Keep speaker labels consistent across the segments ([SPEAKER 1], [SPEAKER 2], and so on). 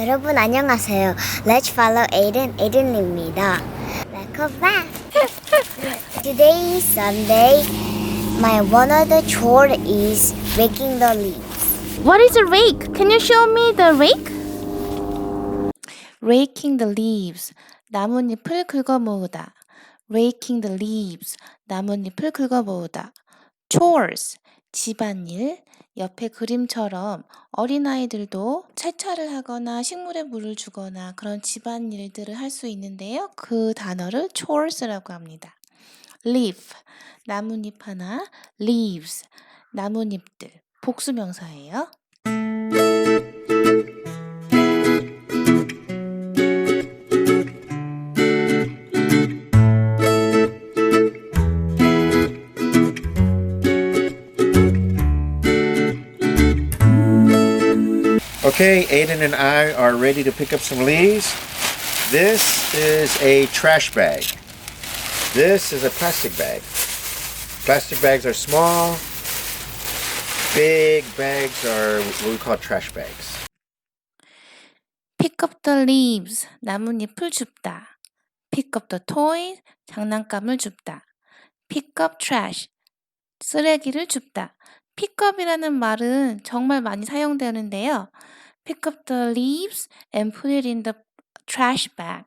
[SPEAKER 1] 여러분 안녕하세요. Let's follow Aiden. Aiden입니다. Welcome back. Today is Sunday. My one of the chore is raking the leaves.
[SPEAKER 2] What is a rake? Can you show me the rake? Raking the leaves. 나뭇잎을 긁어 모으다. Raking the leaves. 나뭇잎을 긁어 모으다. Chores. 집안일. 옆에 그림처럼 어린아이들도 세차를 하거나 식물에 물을 주거나 그런 집안일들을 할 수 있는데요. 그 단어를 chores라고 합니다. leaf. 나뭇잎 하나. leaves. 나뭇잎들. 복수명사예요.
[SPEAKER 3] Okay, Aiden and I are ready to pick up some leaves. This is a trash bag. This is a plastic bag. Plastic bags are small. Big bags are what we call trash bags.
[SPEAKER 2] Pick up the leaves. 나뭇잎을 줍다. Pick up the toys. 장난감을 줍다. Pick up trash. 쓰레기를 줍다. Up이라는 말은 정말 많이 사용되는데요. Pick up the leaves and put it in the trash bag.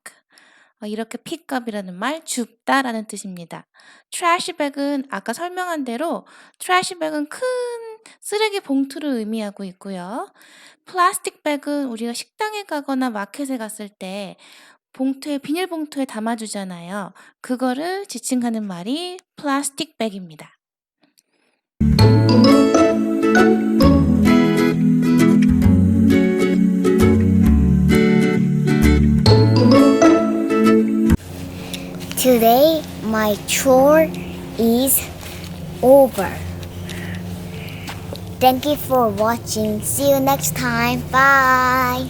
[SPEAKER 2] 어, 이렇게 pick up이라는 말 줍다라는 뜻입니다. trash bag은 아까 설명한 대로 trash bag은 큰 쓰레기 봉투를 의미하고 있고요. 플라스틱 백은 우리가 식당에 가거나 마켓에 갔을 때 봉투에 비닐봉투에 담아주잖아요. 그거를 지칭하는 말이 플라스틱 백입니다.
[SPEAKER 1] Today my chore is over. Thank you for watching. See you next time. Bye.